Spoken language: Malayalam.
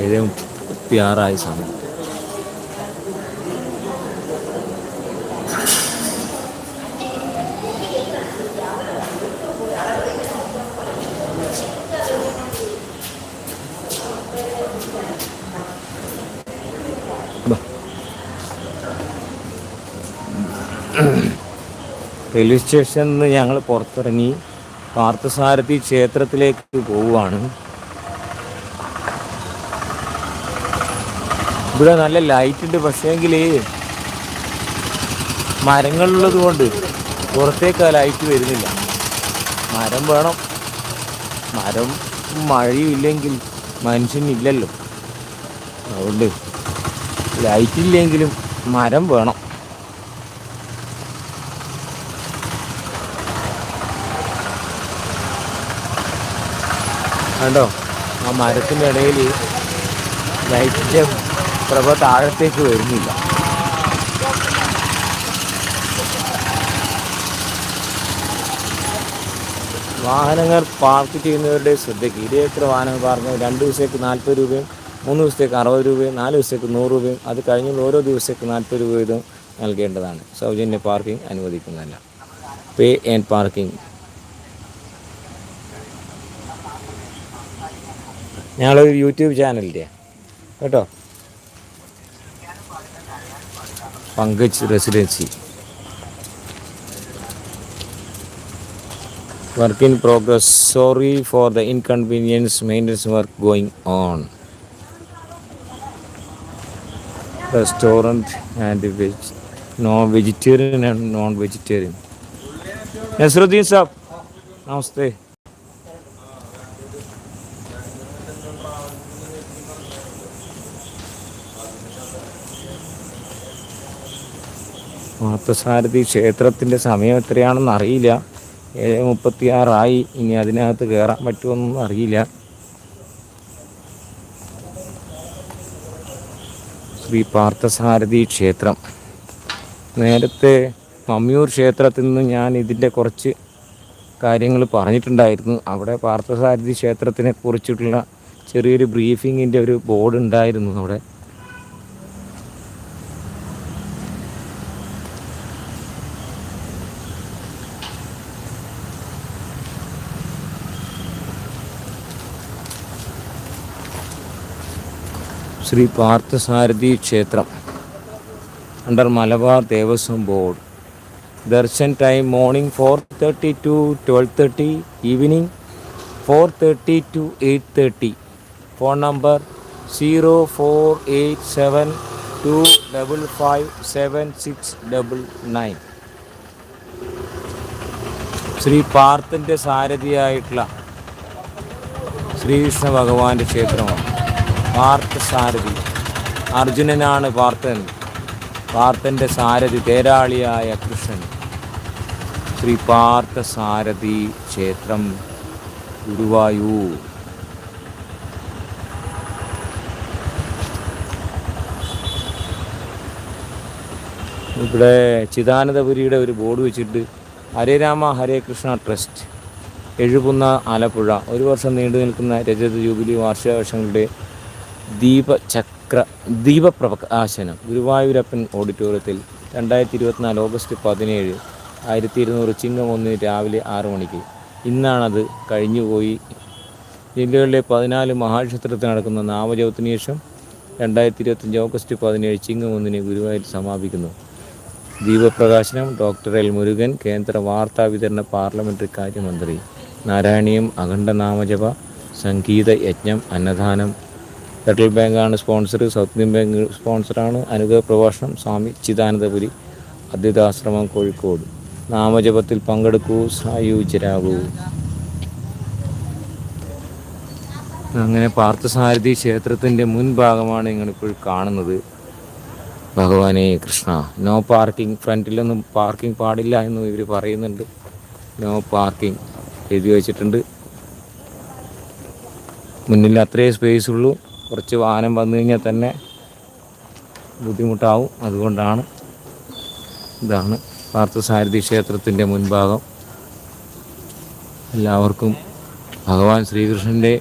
ഏഴ് മുപ്പത്തി ആറായ സമയം. റെയിൽവേ സ്റ്റേഷനിൽ നിന്ന് ഞങ്ങൾ പുറത്തിറങ്ങി പാർത്ഥസാരഥി ക്ഷേത്രത്തിലേക്ക് പോവുകയാണ് ഇവിടെ നല്ല ലൈറ്റ് ഉണ്ട്. പക്ഷേങ്കിൽ മരങ്ങളുള്ളത് കൊണ്ട് പുറത്തേക്ക് ആ ലൈറ്റ് വരുന്നില്ല. മരം വേണം. മരം മഴയും ഇല്ലെങ്കിൽ മനുഷ്യനില്ലല്ലോ അതുകൊണ്ട് ലൈറ്റ് ഇല്ലെങ്കിലും മരം വേണം. കണ്ടോ? ആ മരത്തിന്റെ ഇടയിൽ ലൈറ്റിന്റെ പ്രഭ താഴത്തേക്ക് വരുന്നില്ല. വാഹനങ്ങൾ പാർക്ക് ചെയ്യുന്നവരുടെ ശ്രദ്ധയ്ക്ക് ഇരുചക്ര വാഹനങ്ങൾ പാർക്ക് രണ്ട് ദിവസത്തേക്ക് നാൽപ്പത് രൂപയും മൂന്ന് ദിവസത്തേക്ക് അറുപത് രൂപയും നാല് ദിവസത്തേക്ക് നൂറ് രൂപയും അത് കഴിഞ്ഞുള്ള ഓരോ ദിവസത്തേക്ക് നാൽപ്പത് രൂപ വീതം നൽകേണ്ടതാണ്. സൗജന്യ പാർക്കിംഗ് അനുവദിക്കുന്നതല്ല. Pay and parking. ഞങ്ങളൊരു യൂട്യൂബ് ചാനലിന്റെ കേട്ടോ? Pankaj residency work in progress sorry for the inconvenience maintenance work going on restaurant and veg non vegetarian and non vegetarian Nasaruddin Sahab namaste Parthasarathy ക്ഷേത്രത്തിന്റെ സമയം എത്രയാണെന്ന് അറിയില്ല. ഏഴ് മുപ്പത്തി ആറായി ഇനി അതിനകത്ത് കയറാൻ പറ്റുമെന്നൊന്നും അറിയില്ല. ശ്രീ പാർത്ഥസാരഥി ക്ഷേത്രം. നേരത്തെ മമ്മിയൂർ ക്ഷേത്രത്തിൽ നിന്ന് ഞാൻ ഇതിന്റെ കുറച്ച് കാര്യങ്ങൾ പറഞ്ഞിട്ടുണ്ടായിരുന്നു. അവിടെ പാർത്ഥസാരഥി ക്ഷേത്രത്തിനെ കുറിച്ചിട്ടുള്ള ചെറിയൊരു ബ്രീഫിങ്ങിന്റെ ഒരു ബോർഡ് ഉണ്ടായിരുന്നു അവിടെ. ശ്രീ പാർത്ഥസാരഥി ക്ഷേത്രം under Malabar Devaswom board darshan time morning four thirty to twelve thirty evening four thirty to eight thirty phone number zero four eight seven two double five seven six double nine Shri പാർത്ഥന്റെ സാരഥിയായിട്ടുള്ള ശ്രീകൃഷ്ണ ഭഗവാന്റെ ക്ഷേത്രമാണ്. പാർത്ഥ സാരഥി അർജുനനാണ് പാർത്ഥൻ പാർത്ഥന്റെ സാരഥി തേരാളിയായ കൃഷ്ണൻ. ശ്രീ പാർത്ഥ സാരഥി ക്ഷേത്രം ഗുരുവായൂർ. ഇവിടെ ചിദാനന്ദപുരിയുടെ ഒരു ബോർഡ് വെച്ചിട്ട് ഹരേ രാമ ഹരേ കൃഷ്ണ ട്രസ്റ്റ് എഴുപുന്ന ആലപ്പുഴ. ഒരു വർഷം നീണ്ടു നിൽക്കുന്ന രജത ജൂബിലി വാർഷികാഘോഷങ്ങളുടെ ദീപചക്ര ദീപപ്രകാശനം ഗുരുവായൂരപ്പൻ ഓഡിറ്റോറിയത്തിൽ രണ്ടായിരത്തി ഇരുപത്തിനാല് ഓഗസ്റ്റ് പതിനേഴ് ആയിരത്തി ഇരുന്നൂറ് ചിങ്ങം ഒന്ന് രാവിലെ ആറ് മണിക്ക്. ഇന്നാണത് കഴിഞ്ഞുപോയി. ജില്ലകളിലെ പതിനാല് മഹാക്ഷേത്രത്തിൽ നടക്കുന്ന നാമജപത്തിന് രണ്ടായിരത്തി ഇരുപത്തഞ്ച് ഓഗസ്റ്റ് പതിനേഴ് ചിങ്ങം ഒന്നിന് ഗുരുവായൂർ സമാപിക്കുന്നു. ദീപപ്രകാശനം ഡോക്ടർ എൽ മുരുകൻ കേന്ദ്ര വാർത്താ വിതരണ പാർലമെന്ററി കാര്യമന്ത്രി നാരായണീയം അഖണ്ഡ നാമജപ സംഗീത യജ്ഞം അന്നദാനം ഫെഡറൽ ബാങ്കാണ് സ്പോൺസർ സൗത്ത് ഇന്ത്യൻ ബാങ്ക് സ്പോൺസറാണ് അനുഗ്രഹ പ്രഭാഷണം സ്വാമി ചിദാനന്ദപുരി അദ്വൈതാശ്രമം കോഴിക്കോട്. നാമജപത്തിൽ പങ്കെടുക്കൂ സായുജരാകൂ അങ്ങനെ പാർത്ഥസാരഥി ക്ഷേത്രത്തിന്റെ മുൻഭാഗമാണ് നിങ്ങളിപ്പോൾ കാണുന്നത്. ഭഗവാനെ കൃഷ്ണ നോ പാർക്കിംഗ് ഫ്രണ്ടിലൊന്നും പാർക്കിംഗ് പാടില്ല എന്നും ഇവർ പറയുന്നുണ്ട്. നോ പാർക്കിംഗ് എഴുതി വച്ചിട്ടുണ്ട്. മുന്നിൽ അത്രയേ സ്പേസ് ഉള്ളൂ. കുറച്ച് വാഹനം വന്നു കഴിഞ്ഞാൽ തന്നെ ബുദ്ധിമുട്ടാവും. അതുകൊണ്ടാണ് ഇതാണ് പാർത്ഥസാരഥി ക്ഷേത്രത്തിന്റെ മുൻഭാഗം. എല്ലാവർക്കും ഭഗവാൻ ശ്രീകൃഷ്ണന്റെ